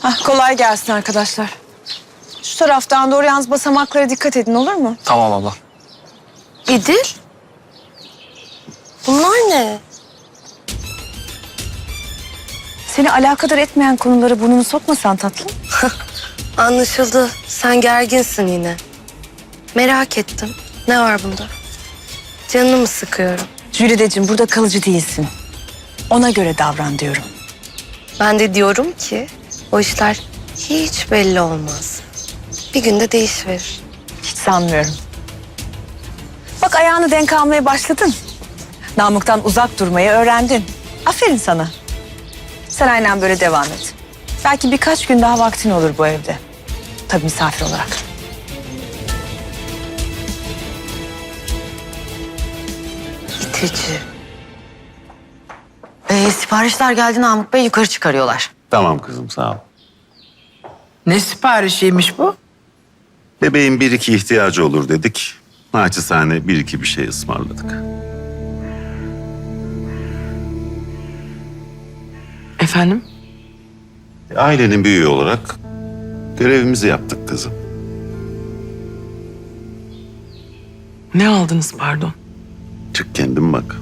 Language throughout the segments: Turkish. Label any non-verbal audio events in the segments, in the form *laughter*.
Hah, kolay gelsin arkadaşlar. Şu taraftan doğru yalnız basamaklara dikkat edin olur mu? Tamam abla. İdil? Bunlar ne? Seni alakadar etmeyen konulara burnunu sokmasan tatlım. *laughs* Anlaşıldı. Sen gerginsin yine. Merak ettim. Ne var bunda? Canını mı sıkıyorum? Jülideciğim burada kalıcı değilsin. Ona göre davran diyorum. Ben de diyorum ki o işler hiç belli olmaz. Bir günde değişiverir. Hiç sanmıyorum. Bak ayağını denk almaya başladın. Namık'tan uzak durmayı öğrendin. Aferin sana. Sen aynen böyle devam et. Belki birkaç gün daha vaktin olur bu evde. Tabii misafir olarak. İtici. Ee, siparişler geldi Namık Bey yukarı çıkarıyorlar. Tamam kızım sağ ol. Ne siparişiymiş bu? Bebeğin bir iki ihtiyacı olur dedik. Naçizane bir iki bir şey ısmarladık. Efendim? Ailenin büyüğü olarak görevimizi yaptık kızım. Ne aldınız pardon? Çık kendin bak.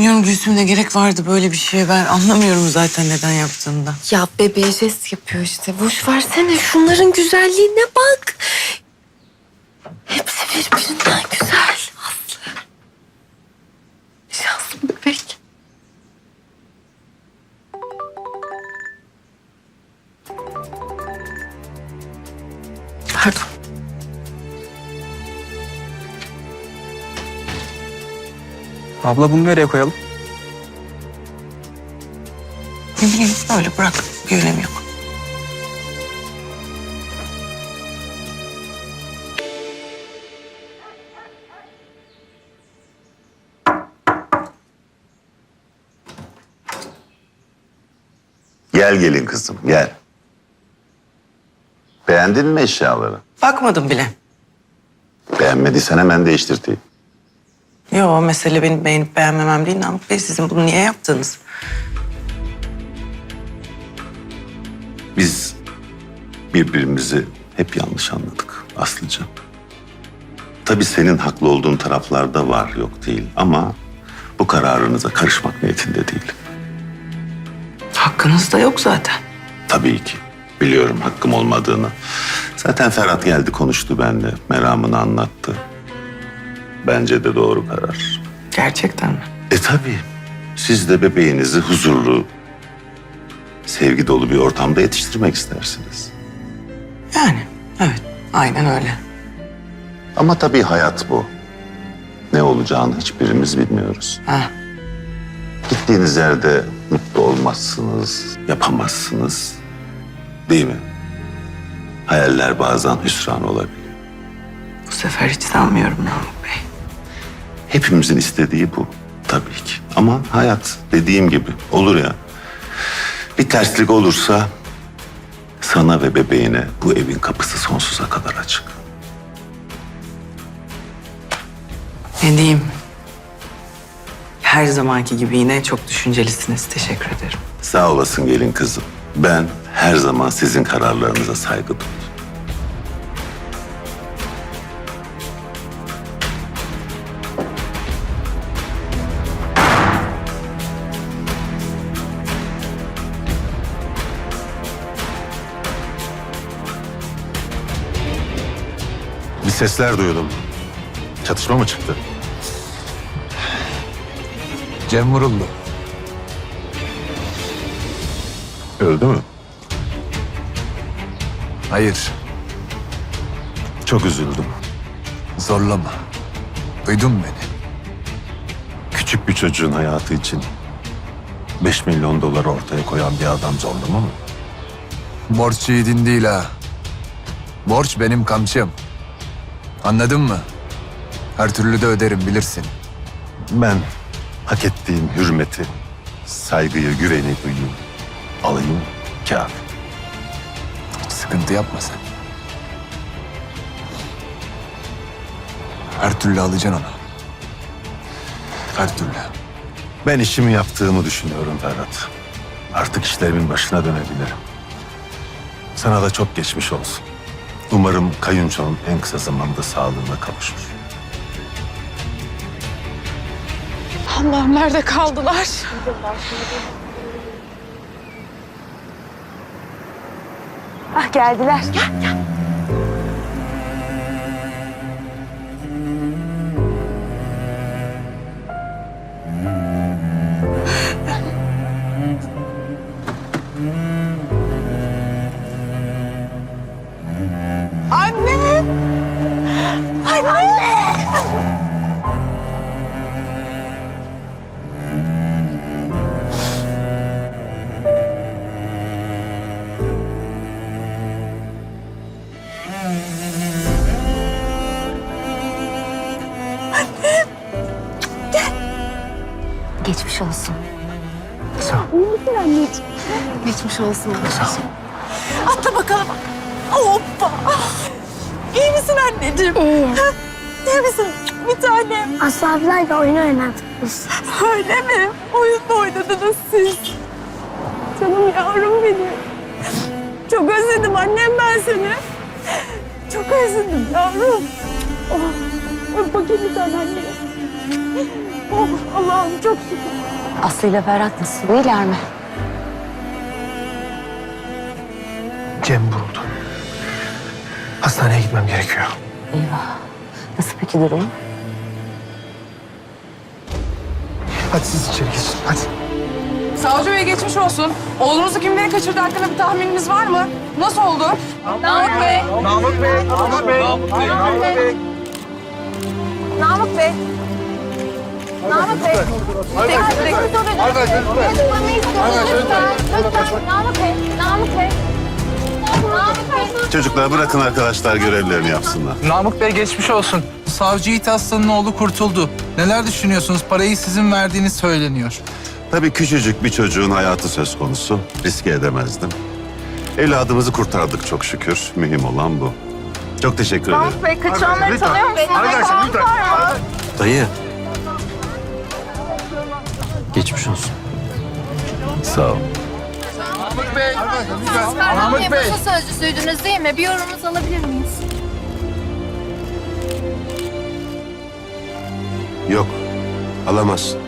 Bilmiyorum Gülsüm gerek vardı böyle bir şeye ben anlamıyorum zaten neden yaptığında. Ya bebeğe jest yapıyor işte. Boş versene şunların güzelliğine bak. Hepsi birbirinden güzel Aslı. Şanslı bebek. Pardon. Abla bunu nereye koyalım? Ne bileyim öyle bırak bir önemi yok. Gel gelin kızım gel. Beğendin mi eşyaları? Bakmadım bile. Beğenmediysen hemen değiştirteyim. Yo mesele benim beğenip beğenmemem değil Namık Bey. Sizin bunu niye yaptınız? Biz birbirimizi hep yanlış anladık Aslıcığım. Tabii senin haklı olduğun taraflarda var yok değil ama bu kararınıza karışmak niyetinde değilim. Hakkınız da yok zaten. Tabii ki. Biliyorum hakkım olmadığını. Zaten Ferhat geldi konuştu benimle. Meramını anlattı. Bence de doğru karar. Gerçekten mi? E tabii. Siz de bebeğinizi huzurlu, sevgi dolu bir ortamda yetiştirmek istersiniz. Yani evet aynen öyle. Ama tabii hayat bu. Ne olacağını hiçbirimiz bilmiyoruz. Ha, Gittiğiniz yerde mutlu olmazsınız, yapamazsınız. Değil mi? Hayaller bazen hüsran olabilir. bu sefer hiç sanmıyorum Namık Bey. Hepimizin istediği bu tabii ki. Ama hayat dediğim gibi olur ya. Bir terslik olursa sana ve bebeğine bu evin kapısı sonsuza kadar açık. Ne diyeyim? Her zamanki gibi yine çok düşüncelisiniz. Teşekkür ederim. Sağ olasın gelin kızım. Ben her zaman sizin kararlarınıza saygı duyuyorum. Sesler duydum. Çatışma mı çıktı? Cem vuruldu. Öldü mü? Hayır, Çok üzüldüm. zorlama. Duydun mu beni? Küçük bir çocuğun hayatı için 5 milyon dolar ortaya koyan bir adam zorlama mı? Borç yiğidin değil ha. Borç benim kamçım. Anladın mı? Her türlü de öderim bilirsin. Ben hak ettiğim hürmeti, saygıyı, güveni duyayım. Alayım kafi. Hiç sıkıntı yapma sen. Her türlü alacaksın onu. Her türlü. Ben işimi yaptığımı düşünüyorum Ferhat. Artık işlerimin başına dönebilirim. Sana da çok geçmiş olsun. Umarım kayınçon en kısa zamanda sağlığına kavuşur. Allah'ım nerede kaldılar? Ah geldiler. Geçmiş olsun. Geçmiş olsun. Atla bakalım. Hoppa. İyi misin anneciğim? İyi. İyi misin? Bir tanem. Aslı abilerle oyun oynadık biz. Öyle mi? Oyun mu oynadınız siz? Canım yavrum benim. Çok özledim annem ben seni. Çok özledim yavrum. Oh, öp bakayım bir tane anne. Oh Allah'ım çok şükür. Aslı ile Ferhat nasıl? İyiler mi? Cem vuruldu. Hastaneye gitmem gerekiyor. Eyvah. Nasıl peki durum? Hadi siz içeri geçin. Hadi. Savcı Bey geçmiş olsun. Oğlunuzu kimleri kaçırdı hakkında bir tahmininiz var mı? Nasıl oldu? Namık Bey. Namık Bey, Namık Bey, Namık Bey, Namık Bey. Namık Bey. Namık Bey. Tek tek. Arkadaşlar lütfen. Namık Bey, Namık Bey. Namık Bey. Çocuklar bırakın arkadaşlar görevlerini yapsınlar. Namık Bey geçmiş olsun. Savcı Yiğit Aslan'ın oğlu kurtuldu. Neler düşünüyorsunuz? Parayı sizin verdiğiniz söyleniyor. Tabii küçücük bir çocuğun hayatı söz konusu. Riske edemezdim. Evladımızı kurtardık çok şükür. Mühim olan bu. Çok teşekkür ederim. Bey kaçıranları tanıyor musunuz? Arkadaşlar lütfen. Dayı. Geçmiş olsun. Sağ ol. Namık Bey. sözcüsüydünüz değil mi? Bir yorumunuzu alabilir miyiz? Yok. Alamazsın.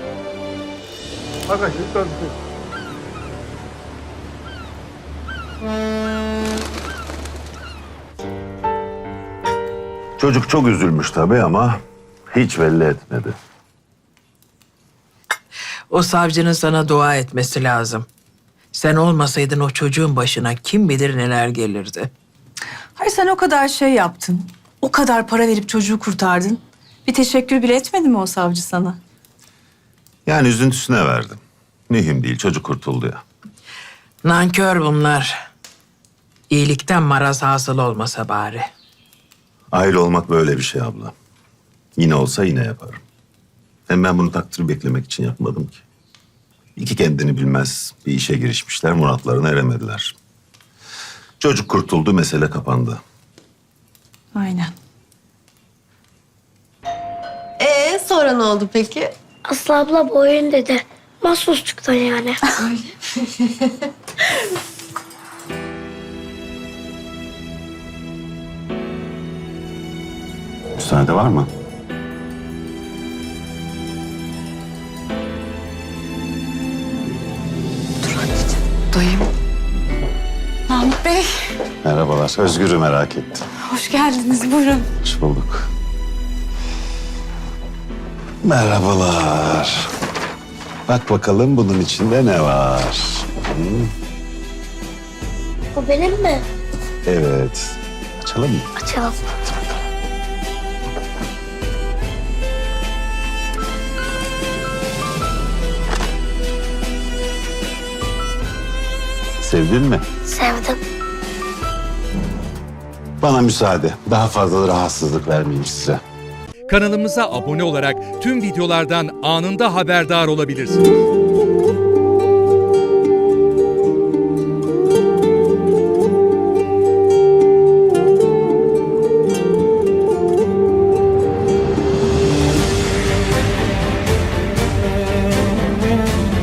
Arkadaşlar lütfen. Çocuk çok üzülmüş tabii ama hiç belli etmedi. O savcının sana dua etmesi lazım. Sen olmasaydın o çocuğun başına kim bilir neler gelirdi. Hayır sen o kadar şey yaptın. O kadar para verip çocuğu kurtardın. Bir teşekkür bile etmedi mi o savcı sana? Yani üzüntüsüne verdim. Mühim değil çocuk kurtuldu ya. Nankör bunlar. İyilikten maraz hasıl olmasa bari. Aile olmak böyle bir şey abla. Yine olsa yine yaparım. Hem ben bunu takdir beklemek için yapmadım ki. İki kendini bilmez bir işe girişmişler, muratlarına eremediler. Çocuk kurtuldu, mesele kapandı. Aynen. Ee sonra ne oldu peki? Aslı abla bu oyun dedi. Mahsusçuktan yani. Müsaade var mı? Dayım. Namık Bey. Merhabalar, Özgür'ü merak ettim. Hoş geldiniz. Buyurun. Hoş bulduk. Merhabalar. Bak bakalım bunun içinde ne var. Bu benim mi? Evet. Açalım mı? Açalım. Sevdin mi? Sevdim. Bana müsaade. Daha fazla rahatsızlık vermeyeyim size. Kanalımıza abone olarak tüm videolardan anında haberdar olabilirsiniz.